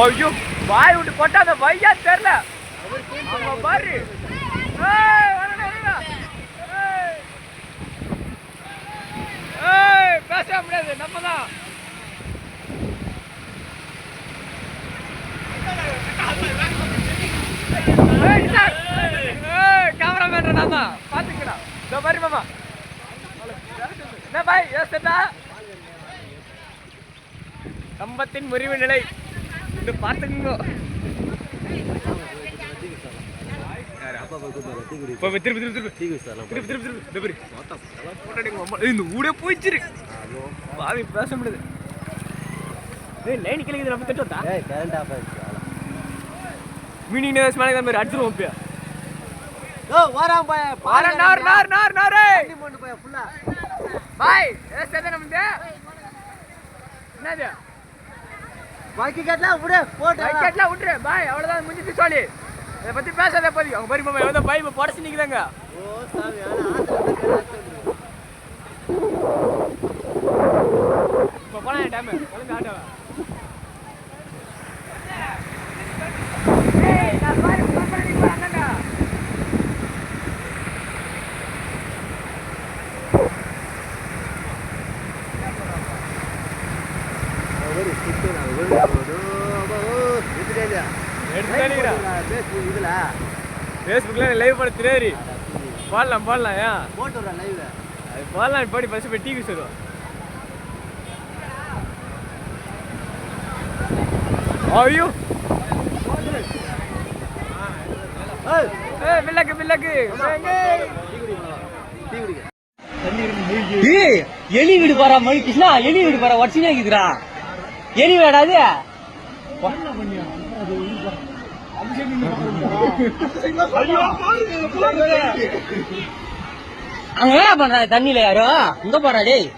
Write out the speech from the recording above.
ஐயோ வாய் விட்டு போட்டா அந்த வையா தெரியல. பாரு. பேச முடியாது நம்ம தான் கேமராமேன் நான் தான் பாத்துக்கடா. இந்த மாதிரி மாமா. என்ன பாய் யோசிச்சா கம்பத்தின் முறிவு நிலை. இது பார்த்துக்குங்க போய் இந்த ஏய், இந்த ஊரே போயிச்சிரு பாவி பேச முடியுது. ஏய் லைன் கிளிக்குது நம்ம கட்டோட்டா மீனிங் நேஸ் மேலே தான் மாதிரி அடிச்சிருவோம் இப்ப பாரு நார் நார் நார் நாரே பாய் ஏ சேதே நம்ம என்னது? வைக்கெட்லாம் விட்டுரு. பாய் அவ்வளவுதான். முடிஞ்சிச்சு சொல்லி இதை பத்தி பேசாத போதி அவங்க பரி மாமா எவ்வளோ பாய் புடச்சு நிற்குதாங்க இப்போ போலாம் டேம் ஒழுங்கு ஆட்டவா? எடுத்துக்கானிக்கிறா ஃபேஸ்புக்கில் லைவ் பண்ண தெரியாது போடலாம் போடலாம் ஏன்? அது போடலாம் படி ஃபஸ்ட்டு போய் டிவி சொல்லுவோம் ஐயோ! ஏய் பில்லக்கு எலி வீடு பாரா மணி கிருஷ்ணா எலி வீடு பாரா வச்சுனே இருக்குதுடா. எரி வேடாது அங்க என்ன பண்றா? தண்ணியில யாரோ? இங்க போறா டேய்.